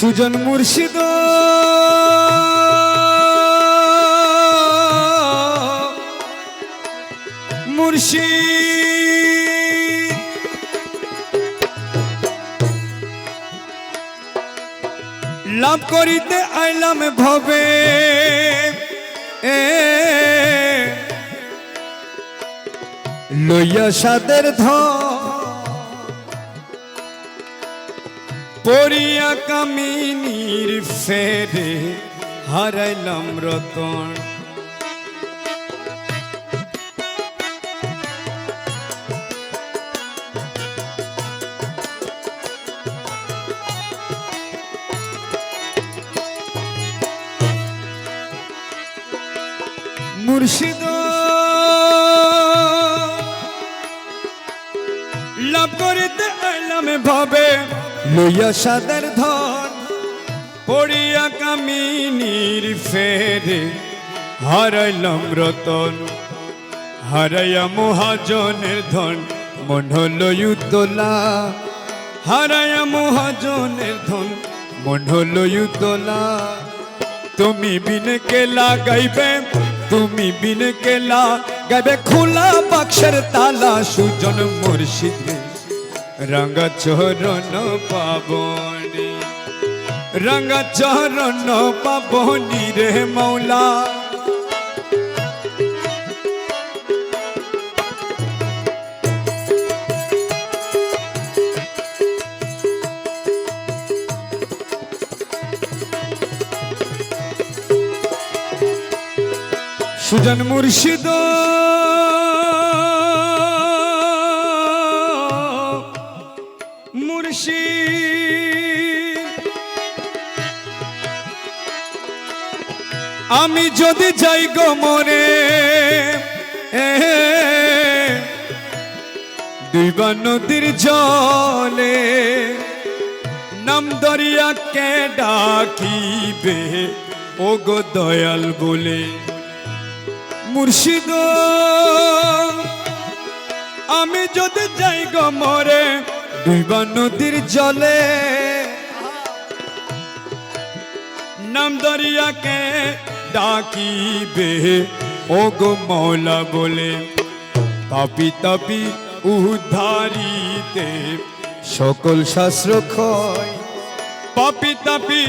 সুজন মুর্শিদ। মুর্শিদ। লাভ করিতে আইলাম ভবে। এ। লইয়া সাদের ধন পড়িয়া কামিনীর ফেরে হারাইলাম রতন। মুর্শিদ লাভ করিতে আইলাম ভাবে লইয়া সাদের ধন পড়িয়া কামিনীর ফেরে, হারাইলাম রতন, হারাইয়া মহাজনের ধন, মন হলো উত্তলা হারাইয়া মহাজনের ধন, মন হলো উত্তলা তুমি বিন কেলা তুমি বিন কেলা গাইবে, খোলা বাক্সের তালা সুজন মুর্শিদে। রঙ্গ চরণ পাবনি রঙ্গ চরণ পাবনি রে মৌলা সুজন মুর্শিদ আমি যদি যাই গো মরে দুইবা নদীর জলে, নাম দরিয়া কে ডাকিবে? ও গো দয়াল বলে, মুর্শিদ, আমি যদি যাই গো মরে, দুইবা নদীর জলে, নাম দরিয়াকে ডাকিবে। ও গো মৌলা বলে পাপি তাপি উদ্ধারিতে সকল শাস্ত্র ক্ষয়। পাপি তাপি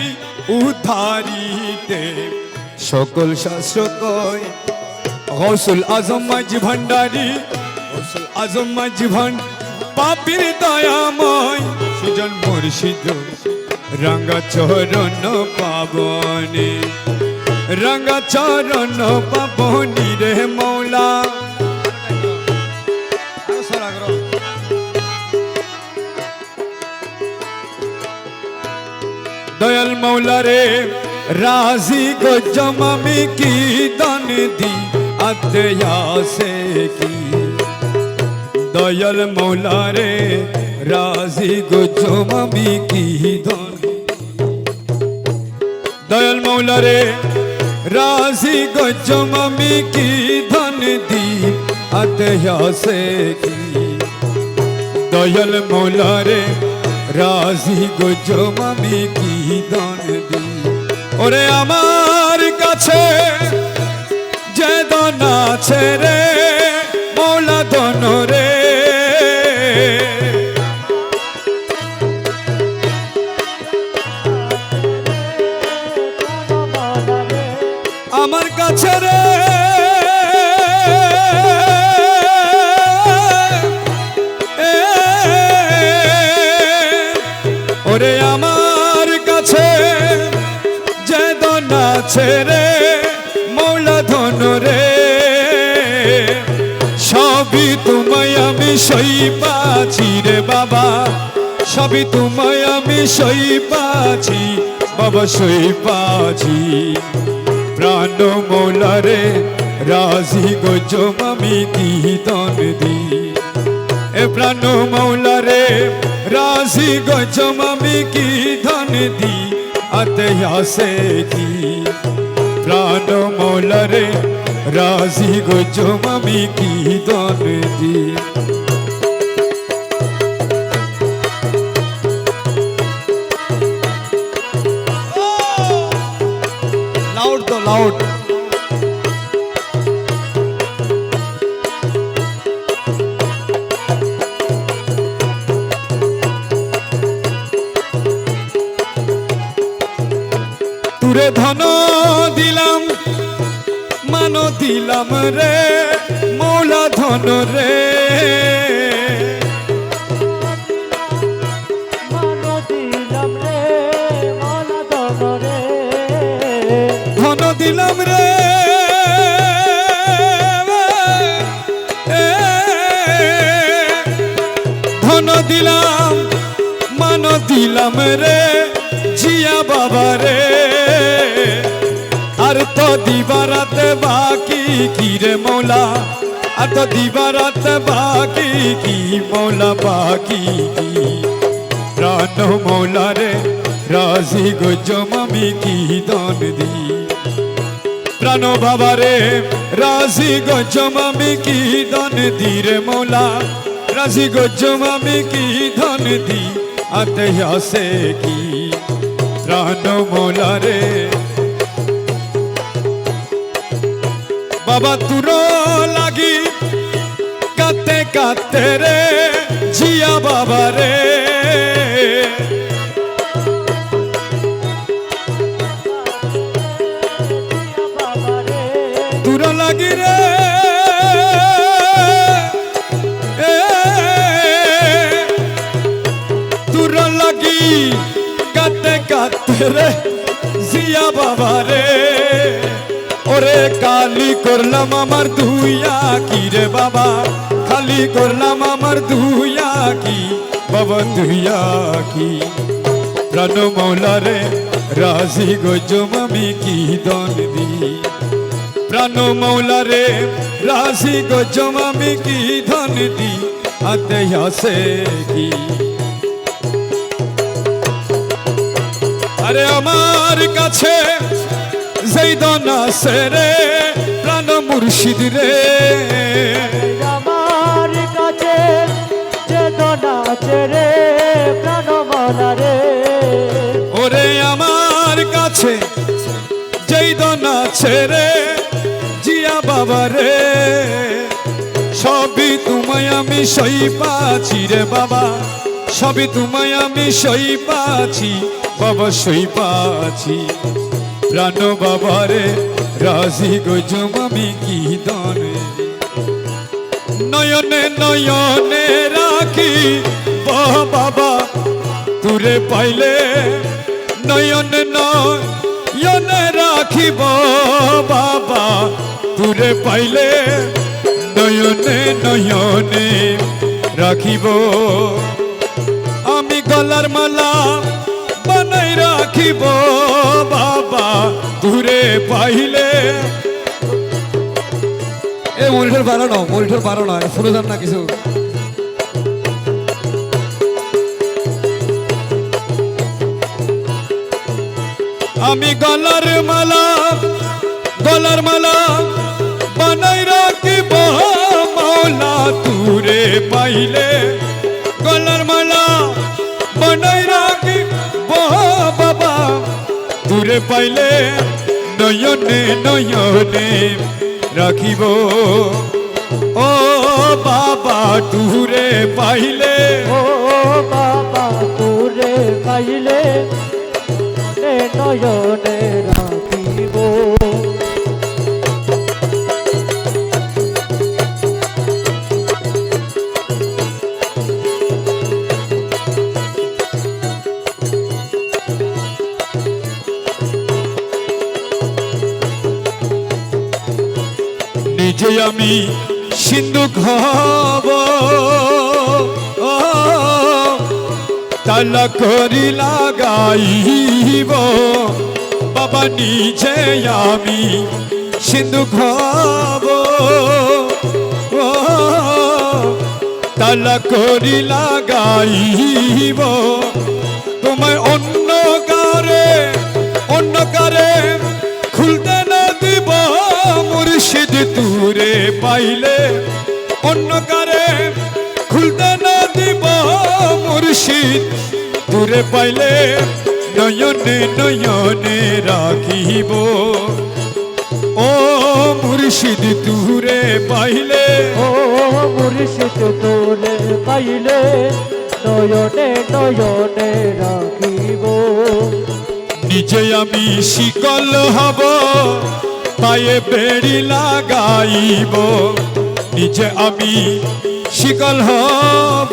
উদ্ধারিতে সকল শাস্ত্র কয় গৌসুল আজম মাঝি ভান্ডারি গৌসুল আজম মাঝি ভান্ড, পাপির দয়াময়। সুজন মুর্শিদ, রঙ্গা চরণ পাবনে। রঙ্গা চরণ পাবনি রে মৌলা দয়াল মৌলা রে রাজি গজম আমি কি দান দি আত্ময়াসে কি দয়াল মৌলা রে রাজি গজম আমি কি দান দয়াল মৌলা রে রাজি গজম আমি কি ধন দি আত্ময়াসে কি দয়াল মৌলা রে রাজি গজম আমি কি দান দি ওরে আমার কাছে যে দন আছে রে মৌলা দন রে আছে রে মৌলা ধন রে। সবই তোমায় আমি সই পাচ্ছি রে বাবা। সবই তোমায় আমি সই পাচ্ছি, বাবা সই পাচ্ছি। প্রাণ মৌলারে রাজি গজম আমি কীর্তন দি। এ প্রাণ মৌলারে রাজি গজম আমি কীর্তন দি। अत्यासे की। प्राण मोल मौलरे राज़ी गुजो ममी की दान दी। लाउड तो लाउड। তুরে ধন দিলাম মান দিলাম রে মৌলা ধন রে। ধন দিলাম রে। ধন দিলাম মান দিলাম রে জিয়া বাবা রে। দিবারাতে বাকি কি রে মৌলা? আর তো দিবারাতে বাকি কি মৌলা বাকি? কি প্রাণ মৌলা রে, রাজি গজম আমি কি দন দি? প্রাণ বাবা রে, রাজি গজম আমি কি দন দি রে মৌলা? রাজি গজম আমি কি ধন দি? আতে আসে কি? প্রাণ মৌলা রে বাবা তুর লাগি। কাতে কাতে রে জিয়া বাবা রে। দিয়া বাবা রে দূর লাগি রে। এ, লাগি। কাতে কাতে রে জিয়া বাবা রে। ওরে কালি করলাম আমার দুইয়া কি রে বাবা? খালি করলাম আমার দুইয়া কি? বাবা ধুইয়া কি? প্রাণ মৌলা রে, রাজি গজম আমি কি দন দি? প্রাণ মৌলা রে রাশি গজম আমি কি ধন দি? আতে আসে কি? আরে আমার কাছে যেই দন আসে রে প্রাণ মুর্শিদ রে। আমার কাছে যে দোনাচে রে প্রাণ মনা রে। ওরে আমার কাছে যেই দন আছে রে জিয়া বাবা রে। সবই তোমায় আমি সই পাচ্ছি রে বাবা সবই তোমায় আমি সই পাচ্ছি বাবা সই পাচ্ছি। প্রাণ বাবা রে রাজি গজম আমি কি দনে। নয়নে নয়নে রাখি, বাবা তুরে পাইলে। নয়ন নয়নে রাখিব বাবা তুরে পাইলে। নয়নে নয়নে রাখিব। আমি গলার মালা রাখিব বাবা দূরে পাইলে। এ মনিটর বাড়ানো মনিটর বাড়ানো শুনে যান না কিছু। আমি গলার মালা গলার মালা বানাই রাখিব মাওলা তুরে পাইলে। গলার মালা তুরে পাইলে, নয়নে নয়নে রাখিব। ও বাবা তুরে পাইলে। ও বাবা তুরে পাইলে নয়নে রাখিব। আমি সিন্ধু খাব তালা করি লাগাইব। বাবা, নিজে আমি সিন্ধু খাব তালা করি লাগাইব। তোমায় অন্য কারে অন্য কারে মুর্শিদ তুরে পাইলে অন্য কারে খুলতে না দিব মুর্শিদ। তুরে পাইলে নয়নে নয়নে রাখিব। ও মুর্শিদ তুরে পাইলে ও মুর্শিদ তোরে পাইলে নয়নে নয়নে রাখিব। নিজে আমি শিকল হব। পায়ে বেড়ি লাগাইব, নিজে আমি শিকল হব।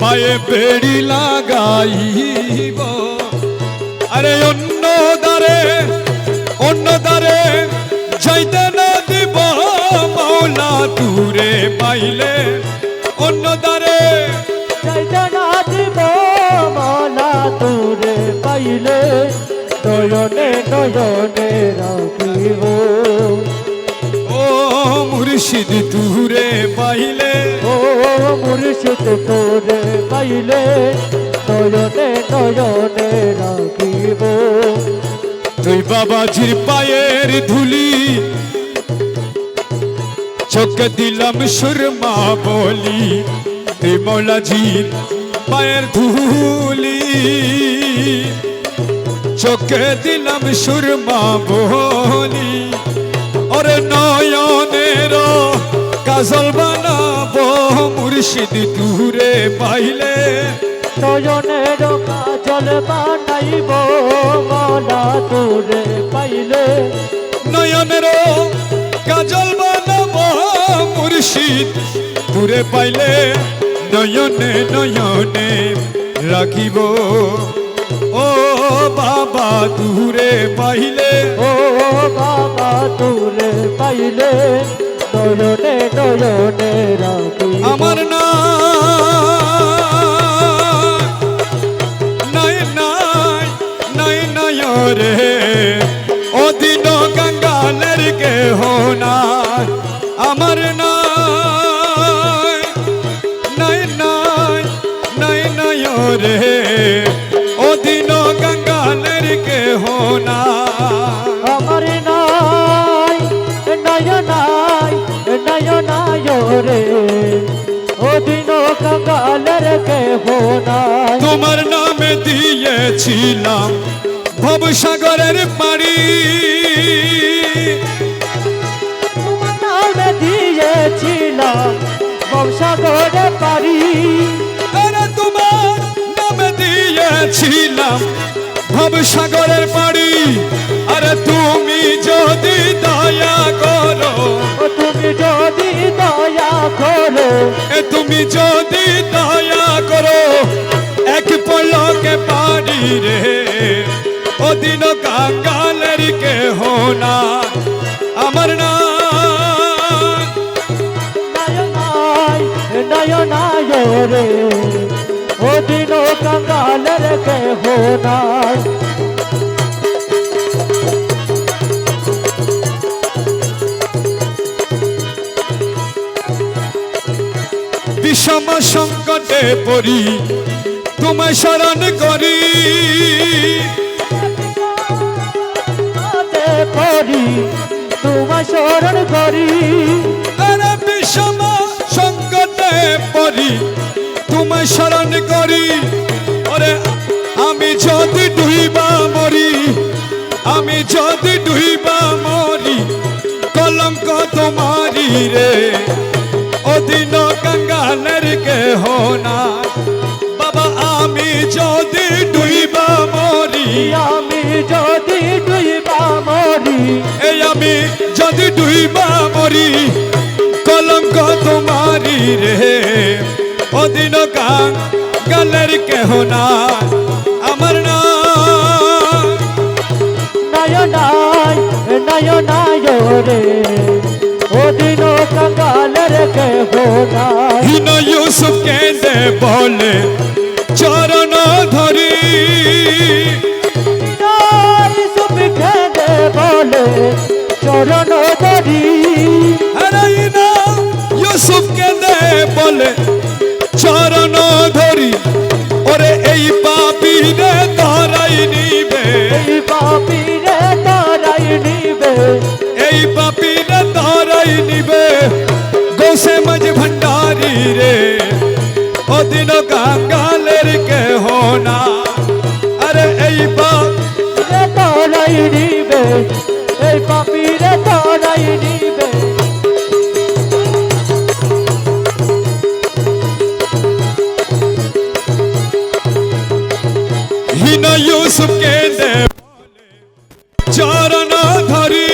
পায়ে বেড়ি লাগাইব। আরে অন্য দ্বারে অন্য দ্বারে যাইতে না দিব মৌলা তুরে পাইলে। অন্য দ্বারে না দিব মালা তোরে পাইলে। নয়নে নয়নে রাখিব। ও মুর্শিদ তুরে পাইলে। ও মুর্শিদ তোরে পাইলে নয়নে নয়নে রাখিব। তুই বাবাজির পায়ের ধুলি চোখে দিলাম সুরমা বলি। তুই মৌলাজির পায়ের ধুলি। চোখে দিলাম সুরমা বলি ওরে নয়নের কাজল বানাবো মুর্শিদ তুরে পাইলে। নয়নের কাজল বানাইব মালা তোরে পাইলে। নয়নের কাজল বানাবো মুর্শিদ দূরে পাইলে। নয়নে নয়নে রাখিব ও বাবা দূরে পাইলে। ও বাবা দূরে পাইলে নয়নে নয়নে রাখি আমার না নাই নাই নাই নাই রে কাঙ্গালের কে নাই? তোমার নামে দিয়েছিলাম ভবসাগরের পাড়ি তোমার নামে দিয়েছিলাম পারি আরে তোমার নামে দিয়েছিলাম ভবসাগরের পাড়ি আরে তুমি যদি দয়া করো তুমি যদি দয়া করো এ তুমি যদি দয়া করো এক পলকে পারি রে। ও দিন কাঙ্গালের কে হোনা আমার না রে। ও দিন কাঙ্গালের কে নাই। বিষম সংকটে পড়ি তোমায় স্মরণ করি। পড়ি তোমায় স্মরণ করি। আরে বিষম অদিন গঙ্গালের কে হোনা আমার না নয় নাই নয় নাই রে ও দিন কাঙ্গালের কে নাই। হীন ইউসুফ কেঁদে বলে চরণ ধরি। সুপ খেদে বলে চরণ ধরি। আরে ইউসুফ কেঁদে বলে চরণ ধরি ওরে এই পাপি রে ধরাই নিবে এই পাপিরে তারাই নিবে এই পাপি রে ধরাই নিবে গোসে মজ ভণ্ডারি রে ও দিন কাঙ্গালের কে হোনা আরে এই পাপ রে তারাই নিবে এই ওদিন ইউসুফ কেঁদে বলে, চরণ ধরি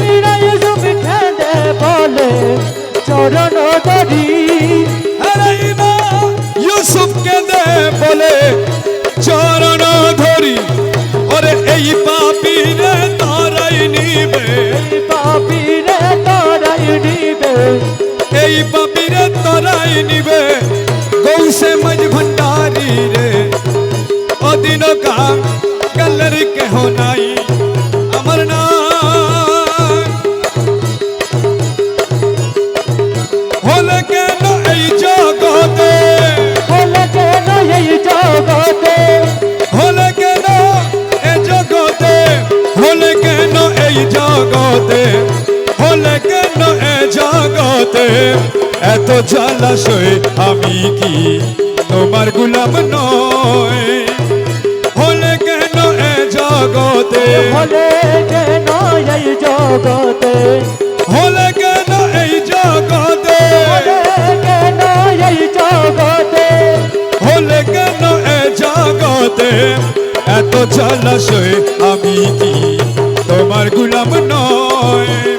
মীরা ইউসুফ কেঁদে বলে চরণ ধরি আরে না ইউসুফ কেঁদে বলে চরণ ধরি ওরে এই পাপিরে তারাই নিবে এই পাপিরে তারাই নিবে এই পাপিরে তারাই নিবে রে অদিন কা কলর কেহ নাই আমার নাই হলে কেন এই জগতে হলে কেন জগতে হলে হলে এত জলাশয় আমি কি তোমার গুলাম নয় হলে কেন এ জগতে? বলে কেন এই জগতে? হলে কেন এই জগতে? কেন এই জগতে? হলে কেন এ জগতে? এত জলাশয় আমি কি তোমার গুলাম নয়